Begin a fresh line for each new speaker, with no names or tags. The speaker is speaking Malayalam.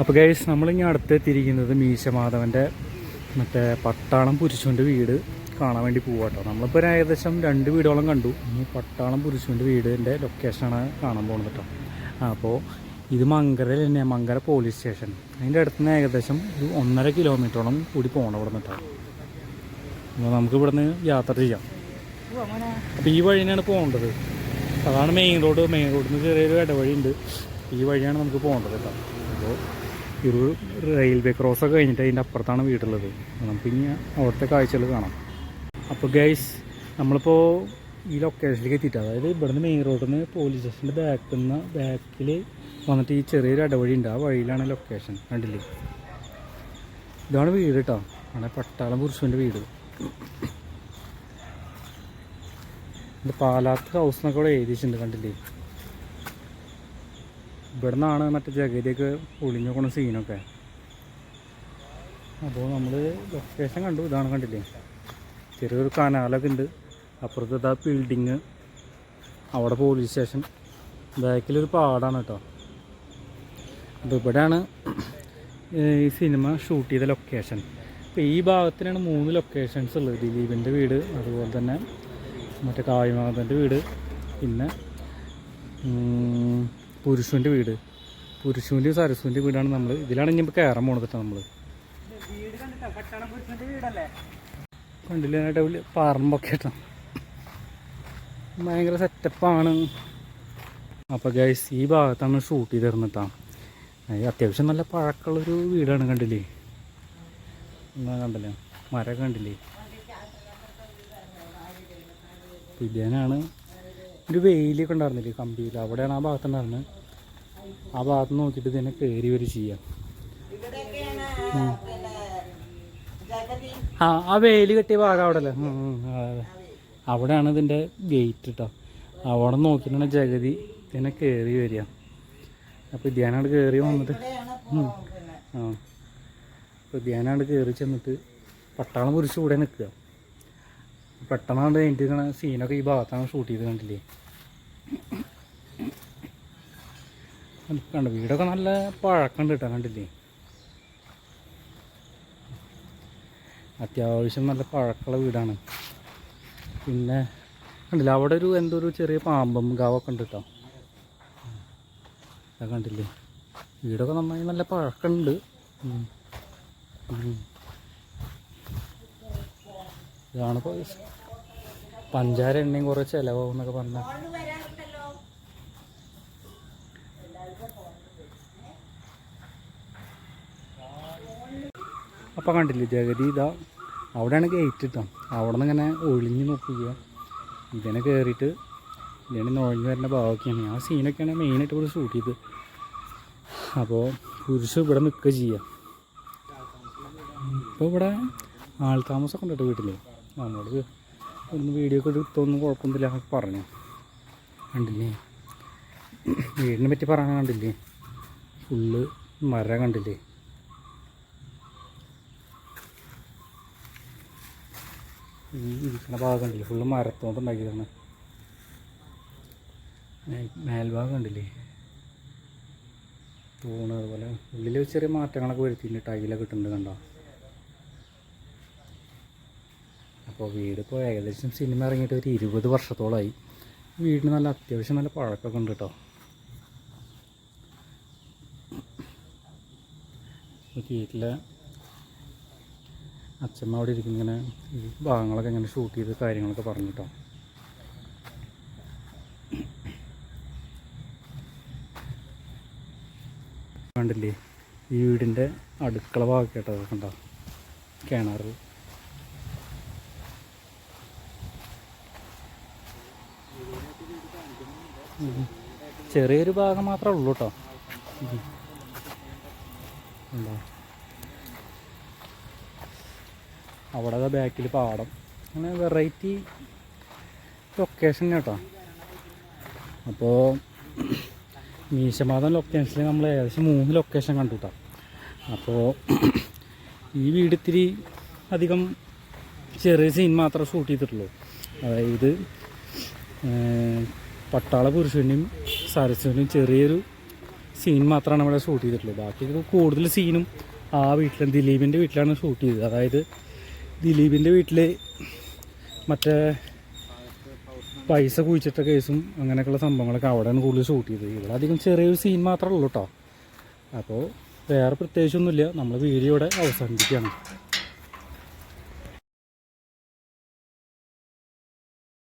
അപ്പോൾ ഗൈസ് നമ്മളിങ്ങനെ അടുത്തെത്തിയിരിക്കുന്നത് മീശമാധവന്റെ മറ്റേ പട്ടാളം പുരുഷന്റെ വീട് കാണാൻ വേണ്ടി പോവാട്ടോ നമ്മളിപ്പോൾ ഒരു ഏകദേശം രണ്ട് വീടോളം കണ്ടു. ഇനി പട്ടാളം പുരുഷന്റെ വീടിന്റെ ലൊക്കേഷനാണ് കാണാൻ പോകുന്നത് കേട്ടോ അപ്പോൾ ഇത് മങ്കരയിൽ തന്നെ മങ്കര പോലീസ് സ്റ്റേഷൻ അതിന്റെ അടുത്ത് നിന്ന് ഏകദേശം ഒരു ഒന്നര കിലോമീറ്ററോളം കൂടി പോകണം ഇവിടെ നിന്നിട്ടാണ് അപ്പോൾ നമുക്ക് ഇവിടെ നിന്ന് യാത്ര ചെയ്യാം. അപ്പോൾ ഈ വഴിയാണ് പോകേണ്ടത്. അതാണ് മെയിൻ റോഡ് മെയിൻ റോഡിൽ നിന്ന് ചെറിയൊരു ഇടവഴി ഉണ്ട് ഈ വഴിയാണ് നമുക്ക് പോകേണ്ടത് കേട്ടോ അപ്പോൾ ഒരു റെയിൽവേ ക്രോസ് ഒക്കെ കഴിഞ്ഞിട്ട് അതിന്റെ അപ്പുറത്താണ് വീടുള്ളത്. നമുക്ക് ഇനി അവിടുത്തെ കാഴ്ചകൾ കാണാം. അപ്പോൾ ഗൈസ് നമ്മളിപ്പോൾ ഈ ലൊക്കേഷനിലേക്ക് എത്തിയിട്ട് അതായത് ഇവിടുന്ന് മെയിൻ റോഡിൽ നിന്ന് പോലീസ് സ്റ്റേഷന്റെ ബാക്കിൽ നിന്ന് ബാക്കിൽ വന്നിട്ട് ഈ ചെറിയൊരു ഇടവഴി ഉണ്ട് ആ വഴിയിലാണ് ലൊക്കേഷൻ കണ്ടില്ലേ? ഇതാണ് വീട് കേട്ടോ ആണ് പട്ടാളം പുരുഷന്റെ വീട്. പാലാത്ത് ഹൗസ് എന്നൊക്കെ ഇവിടെ എഴുതിയിട്ടുണ്ട്. കണ്ടില്ലേ? ഇവിടെ നിന്നാണ് മറ്റേ ജഗതിയൊക്കെ ഒളിഞ്ഞു സീനൊക്കെ അപ്പോൾ നമ്മൾ ലൊക്കേഷൻ കണ്ടു. ഇതാണ് കണ്ടില്ലേ? ചെറിയൊരു കനാലൊക്കെ ഉണ്ട്. അപ്പുറത്ത് ആ ബിൽഡിങ് അവിടെ പോലീസ് സ്റ്റേഷൻ ബാക്കിലൊരു പാടാണ് കേട്ടോ. അപ്പോൾ ഇവിടെയാണ് ഈ സിനിമ ഷൂട്ട് ചെയ്ത ലൊക്കേഷൻ അപ്പോൾ ഈ ഭാഗത്തിനാണ് മൂന്ന് ലൊക്കേഷൻസ് ഉള്ളത്. ദിലീപിന്റെ വീട് അതുപോലെ തന്നെ മറ്റേ കാവ്യമാധവന്റെ വീട് പിന്നെ പുരുഷന്റെ വീട്. പുരുഷന്റെ സരസുവിന്റെ വീടാണ് നമ്മൾ ഇതിലാണ് ഇനി ഇപ്പോൾ കയറാൻ പോണത് കേട്ടോ നമ്മൾ കണ്ടില്ല? ഡബിൾ പറമ്പൊക്കെ കേട്ടോ ഭയങ്കര സെറ്റപ്പാണ്. അപ്പോൾ ഗൈസ് ഈ ഭാഗത്താണ് ഷൂട്ട് ചെയ്തിരുന്നിട്ടാ അത്യാവശ്യം നല്ല പഴക്കമുള്ളൊരു വീടാണ് കണ്ടില്ലേ? എന്നാ കണ്ടില്ലേ? മരം കണ്ടില്ലേ? പിടിയാനാണ് ഒരു വെയിലൊക്കെ ഉണ്ടായിരുന്നില്ലേ കമ്പിയിൽ? അവിടെയാണ് ആ ഭാഗത്തുണ്ടായിരുന്നത് ആ ഭാഗത്ത് നോക്കിയിട്ട് ഇതിനെ കയറി വരും ചെയ്യാം. ആ ആ വെയിൽ കെട്ടിയ ഭാഗം അവിടെ അല്ലേ. അവിടെയാണ് ഇതിന്റെ ഗേറ്റ് കേട്ടോ അവിടെ നോക്കിയിട്ടാണ് ജഗതി ഇതിനെ കയറി വരിക. അപ്പോൾ ധ്യാനാണ് കയറി വന്നിട്ട് ആ. അപ്പോൾ ധ്യാനാണ് കയറി ചെന്നിട്ട് പട്ടാളം കുരിശ് കൂടെ നിൽക്കുക. പെട്ടെന്നാണ്ട് കഴിഞ്ഞിട്ട് സീനൊക്കെ ഈ ഭാഗത്താണ് ഷൂട്ട് ചെയ്ത് കണ്ടില്ലേ? കണ്ട വീടൊക്കെ നല്ല പഴക്കമുണ്ട് കേട്ടോ കണ്ടില്ലേ? അത്യാവശ്യം നല്ല പഴക്കമുള്ള വീടാണ്. പിന്നെ കണ്ടില്ല അവിടെ ഒരു എന്തോ ഒരു ചെറിയ പാമ്പം ഗാവൊക്കെ ഉണ്ട് കേട്ടോ. കണ്ടില്ലേ? വീടൊക്കെ നന്നായി നല്ല പഴക്കമുണ്ട്. ഇതാണ് പഞ്ചാര എണ്ണയും കുറേ ചിലവാകും എന്നൊക്കെ പറഞ്ഞ. അപ്പം കണ്ടില്ലേ ജഗതി ഇതാ അവിടെയാണ് ഗേറ്റ് ഇട്ടോ. അവിടെ നിന്ന് ഇങ്ങനെ ഒളിഞ്ഞ് നോക്കുക. ഇതിനെ കയറിയിട്ട് ഇതിനെ നുഴഞ്ഞു വരുന്ന ഭാഗമൊക്കെയാണ്. ആ സീനൊക്കെയാണ് മെയിനായിട്ട് ഇവിടെ ഷൂട്ട് ചെയ്ത്. അപ്പോൾ പുരുഷ ഇവിടെ നിൽക്കുക ചെയ്യുക ഇപ്പോൾ ഇവിടെ ആൾ താമസമൊക്കെ ഉണ്ട് കേട്ടോ വീട്ടിൽ നമ്മളോട് ഒന്ന് വീഡിയോ ഒക്കെ എടുത്തൊന്നും കുഴപ്പമൊന്നുമില്ല എന്നൊക്കെ പറഞ്ഞു. കണ്ടില്ലേ? വീടിനെ പറ്റി പറയാൻ കണ്ടില്ലേ? ഫുള്ള് മരം കണ്ടില്ലേ? ഈ ഇരിക്കുന്ന ഭാഗം കണ്ടില്ലേ? ഫുള്ള് മരത്തോണ്ട് ഉണ്ടാക്കിയതാണ്. മേൽഭാഗം കണ്ടില്ലേ? തൂണ് അതുപോലെ ഉള്ളിൽ ചെറിയ മാറ്റങ്ങളൊക്കെ വരുത്തിയിട്ടുണ്ട്. ടൈലൊക്കെ ഇട്ടിട്ടുണ്ട് കണ്ടോ? അപ്പോൾ വീട് ഇപ്പോൾ ഏകദേശം സിനിമ ഇറങ്ങിയിട്ട് ഒരു ഇരുപത് വർഷത്തോളമായി. വീടിന് നല്ല അത്യാവശ്യം നല്ല പഴക്കമൊക്കെ ഉണ്ട് കേട്ടോ. വീട്ടിലെ അച്ഛമ്മ അവിടെ ഇരിക്കുന്ന ഇങ്ങനെ ഈ ഭാഗങ്ങളൊക്കെ ഇങ്ങനെ ഷൂട്ട് ചെയ്ത് കാര്യങ്ങളൊക്കെ പറഞ്ഞു കേട്ടോ. കണ്ടില്ലേ? ഈ വീടിന്റെ അടുക്കള ഭാഗം കേട്ടോ കണ്ടോ? കിണർ ചെറിയൊരു ഭാഗം മാത്രമേ ഉള്ളൂ കേട്ടോ. അവിടെ ബാക്കിൽ പാടം. അങ്ങനെ വെറൈറ്റി ലൊക്കേഷൻ കേട്ടോ. അപ്പോൾ മീശമാധം ലൊക്കേഷനിൽ നമ്മൾ ഏകദേശം മൂന്ന് ലൊക്കേഷൻ കണ്ടു കേട്ടോ. അപ്പോൾ ഈ വീട് ഇത്തിരി അധികം ചെറിയ സീൻ മാത്രമേ ഷൂട്ട് ചെയ്തിട്ടുള്ളൂ. അതായത് പട്ടാള പുരുഷനെയും സരസ്വനെയും ചെറിയൊരു സീൻ മാത്രമാണ് ഇവിടെ ഷൂട്ട് ചെയ്തിട്ടുള്ളത്. ബാക്കി കൂടുതൽ സീനും ആ വീട്ടിലും ദിലീപിന്റെ വീട്ടിലാണ് ഷൂട്ട് ചെയ്തത്. അതായത് ദിലീപിന്റെ വീട്ടിൽ മറ്റേ പൈസ കുഴിച്ചിട്ട കേസും അങ്ങനെയൊക്കെയുള്ള സംഭവങ്ങളൊക്കെ അവിടെയാണ് കൂടുതൽ ഷൂട്ട് ചെയ്തത്. ഇവിടെ അധികം ചെറിയൊരു സീൻ മാത്രമേ ഉള്ളൂ കേട്ടോ അപ്പോൾ വേറെ പ്രത്യേകിച്ചൊന്നുമില്ല. നമ്മൾ വീഡിയോ ഇവിടെ അവസാനിപ്പിക്കുകയാണ്.